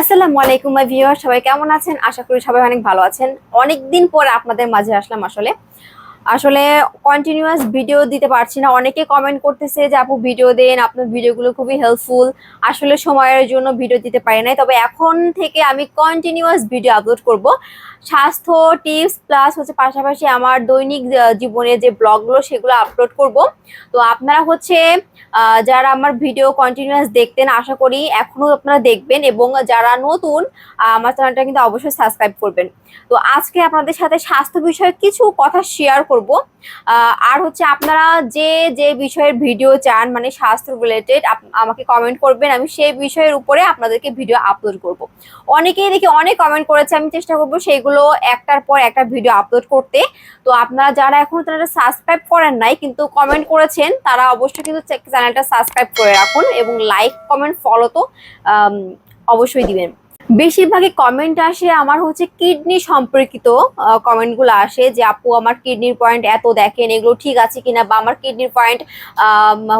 আসসালামু আলাইকুম মাই ভিউয়ার সবাই কেমন আছেন? আশা করি সবাই অনেক ভালো আছেন। অনেক দিন পর আপনাদের মাঝে আসলাম আসলে। আসলে কন্টিনিউয়াস ভিডিও দিতে পারছি না। অনেকে কমেন্ট করতেছে যে, আপু ভিডিও দেন, আপনার ভিডিওগুলো খুবই হেল্পফুল আসলে সময়ের জন্য ভিডিও দিতে পারি নাই। তবে এখন থেকে আমি কন্টিনিউয়াস ভিডিও আপলোড করব। স্বাস্থ্য টিপস প্লাস হচ্ছে পাশাপাশি আমার দৈনিক জীবনে যে ব্লগগুলো সেগুলো আপলোড করব। তো আপনারা হচ্ছে যারা আমার ভিডিও কন্টিনিউয়াস দেখতেন, আশা করি এখনও আপনারা দেখবেন এবং যারা নতুন আমার চ্যানেলটা কিন্তু অবশ্যই সাবস্ক্রাইব করবেন। তো আজকে আপনাদের সাথে স্বাস্থ্য বিষয়ে কিছু কথা শেয়ার আহ, আর হচ্ছে আপনারা যে যে বিষয়ের ভিডিও চান মানে স্বাস্থ্য রিলেটেড আমাকে কমেন্ট করবেন আমি সেই বিষয়ের উপরে আপনাদেরকে ভিডিও আপলোড করব। অনেকেই দেখি অনেক কমেন্ট করেছে আমি চেষ্টা করব সেইগুলো একটার পর একটা ভিডিও আপলোড করতে। তো আপনারা যারা এখন তারা সাবস্ক্রাইব করেন নাই কিন্তু কমেন্ট করেছেন তারা অবশ্যই কিন্তু চ্যানেলটা সাবস্ক্রাইব করে রাখুন এবং লাইক কমেন্ট ফলো তো অবশ্যই দিবেন। বেশিরভাগই কমেন্ট আসে আমার হচ্ছে কিডনি সম্পর্কিত কমেন্টগুলো আসে যে, আপু, আমার কিডনির পয়েন্ট এত দেখেন, এগুলো ঠিক আছে কিনা? বা, আমার কিডনির পয়েন্ট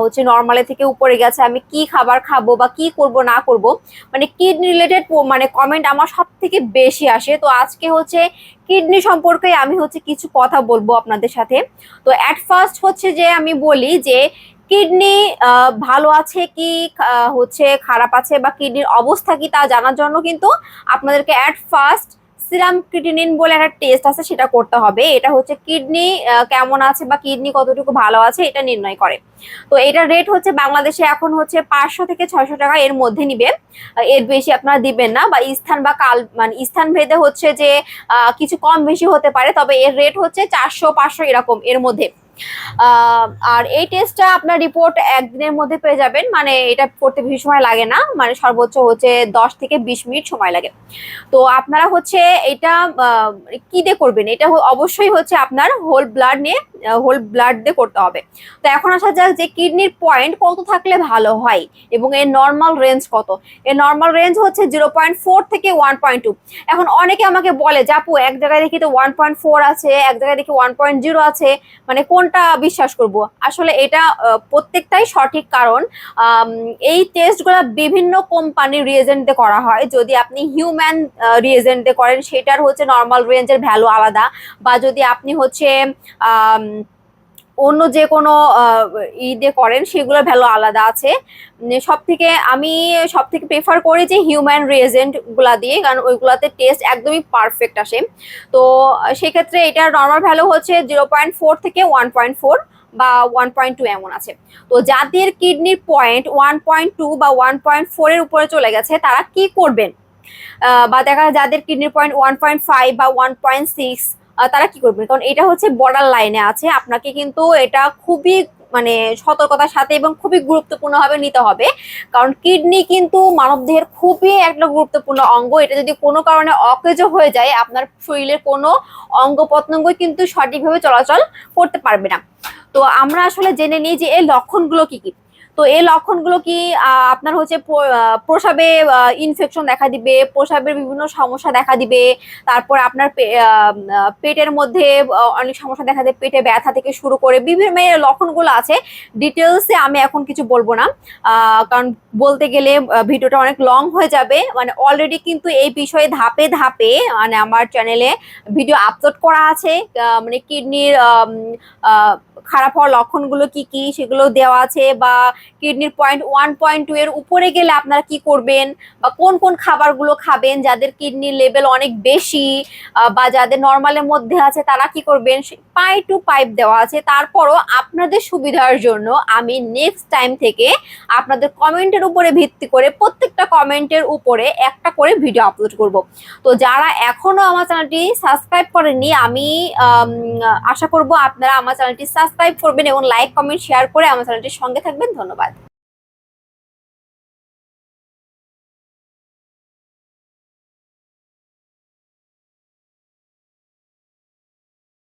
হচ্ছে নর্মালে থেকে উপরে গেছে, আমি কি খাবার খাব বা, কি করব, না করব? মানে কিডনি রিলেটেড মানে কমেন্ট আমার সব থেকে বেশি আসে। তো আজকে হচ্ছে কিডনি সম্পর্কে আমি হচ্ছে কিছু কথা বলব আপনাদের সাথে। তো অ্যাট ফার্স্ট হচ্ছে যে, আমি বলি যে কিডনি ভালো আছে কি হচ্ছে খারাপ আছে বা কিডনির অবস্থা কি তা জানার জন্য কিন্তু আপনাদেরকে অ্যাট ফার্স্ট সিরাম ক্রিটিনিন বলে একটা টেস্ট আছে, সেটা করতে হবে। এটা হচ্ছে কিডনি কেমন আছে বা কিডনি কতটুকু ভালো আছে, এটা নির্ণয় করে। তো এটার রেট হচ্ছে বাংলাদেশে এখন হচ্ছে পাঁচশো থেকে ছয়শো টাকা এর মধ্যে নিবে। এর বেশি আপনারা দিবেন না বা স্থান বা কাল মানে স্থান ভেদে হচ্ছে যে কিছু কম বেশি হতে পারে, তবে এর রেট হচ্ছে চারশো পাঁচশো এরকম এর মধ্যে। আর এই টেস্টটা আপনার রিপোর্ট একদিনের মধ্যে পেয়ে যাবেন। মানে এটা করতে বেশি সময় লাগে না। মানে সর্বোচ্চ হচ্ছে দশ থেকে বিশ মিনিট সময় লাগে। তো আপনারা হচ্ছে এটা কি দিয়ে করবেন? এটা অবশ্যই হচ্ছে আপনার হোল ব্লাড নিয়ে হোল ব্লাড দিয়ে করতে হবে। তো এখন আসা যাক যে কিডনির পয়েন্ট কত থাকলে ভালো হয় এবং এর নর্মাল রেঞ্জ কত? এর নর্মাল রেঞ্জ হচ্ছে জিরো পয়েন্ট ফোর থেকে ওয়ান পয়েন্ট টু এখন অনেকে আমাকে বলে যাপু এক জায়গায় দেখি তো ওয়ান পয়েন্ট ফোর আছে, এক জায়গায় দেখি ওয়ান পয়েন্ট জিরো আছে। মানে কোনটা বিশ্বাস করব। আসলে এটা প্রত্যেকটাই সঠিক কারণ। এই টেস্টগুলো বিভিন্ন কোম্পানির রিয়েজেন্টে করা হয়। যদি আপনি হিউম্যান রিয়েজেন্টে করেন, সেটার হচ্ছে নর্মাল রেঞ্জের ভ্যালু আলাদা। বা যদি আপনি হচ্ছে অন্য যে কোনো ইদে করেন, সেগুলোর ভ্যালু আলাদা আছে। সব থেকে আমি সব থেকে প্রেফার করি যে হিউম্যান রিয়েজেন্টগুলা দিয়ে, কারণ ওইগুলাতে টেস্ট একদমই পারফেক্ট আসে। তো সেক্ষেত্রে এটার নর্মাল ভ্যালু হচ্ছে জিরো পয়েন্ট ফোর থেকে ওয়ান পয়েন্ট ফোর বা ওয়ান পয়েন্ট টু এমন আছে। তো যাদের কিডনির পয়েন্ট ওয়ান পয়েন্ট টু বা ওয়ান পয়েন্ট ফোর এর উপরে চলে গেছে, তারা কি করবেন? বা দেখা যাদের কিডনির পয়েন্ট ওয়ান পয়েন্ট ফাইভ বা ওয়ান পয়েন্ট সিক্স তারা কি করবেন? কারণ এটা হচ্ছে বর্ডার লাইনে আছে। আপনাকে কিন্তু এটা খুবই মানে সতর্কতার সাথে এবং খুবই গুরুত্বপূর্ণভাবে নিতে হবে। কারণ কিডনি কিন্তু মানবদেহের খুবই একটা গুরুত্বপূর্ণ অঙ্গ। এটা যদি কোনো কারণে অকেজ হয়ে যায়, আপনার শরীরের কোনো অঙ্গ প্রত্যঙ্গই কিন্তু সঠিকভাবে চলাচল করতে পারবে না। তো আমরা আসলে জেনে নিই যে এই লক্ষণগুলো কি কি। তো এই লক্ষণগুলো কি আপনার হচ্ছে প্রসাবে ইনফেকশন দেখা দিবে, প্রসাবের বিভিন্ন সমস্যা দেখা দিবে, তারপর আপনার পেটের মধ্যে অনেক সমস্যা দেখা দেয়, পেটে ব্যথা থেকে শুরু করে বিভিন্ন লক্ষণগুলো আছে। ডিটেলসে আমি এখন কিছু বলব না কারণ বলতে গেলে ভিডিওটা অনেক লং হয়ে যাবে। মানে অলরেডি কিন্তু এই বিষয়ে ধাপে ধাপে মানে আমার চ্যানেলে ভিডিও আপলোড করা আছে মানে কিডনির খারাপ হওয়ার লক্ষণগুলো কি কি সেগুলো দেওয়া আছে? বা কিডনির পয়েন্ট ওয়ান পয়েন্ট টু এর উপরে গেলে আপনারা কি করবেন? বা কোন কোন খাবারগুলো খাবেন যাদের কিডনির লেভেল অনেক বেশি বা যাদের নর্মালের মধ্যে আছে তারা কি করবেন? পাই টু পাইপ দেওয়া আছে। তারপরও আপনাদের সুবিধার জন্য আমি নেক্সট টাইম থেকে আপনাদের কমেন্টের উপরে ভিত্তি করে প্রত্যেকটা কমেন্টের উপরে একটা করে ভিডিও আপলোড করব। তো যারা এখনও আমার চ্যানেলটি সাবস্ক্রাইব করেননি, আমি আশা করব আপনারা আমার চ্যানেলটি সাবস্ক্রাইব করবেন এবং লাইক কমেন্ট শেয়ার করে আমার চ্যানেলটির সঙ্গে থাকবেন। ধন্যবাদ।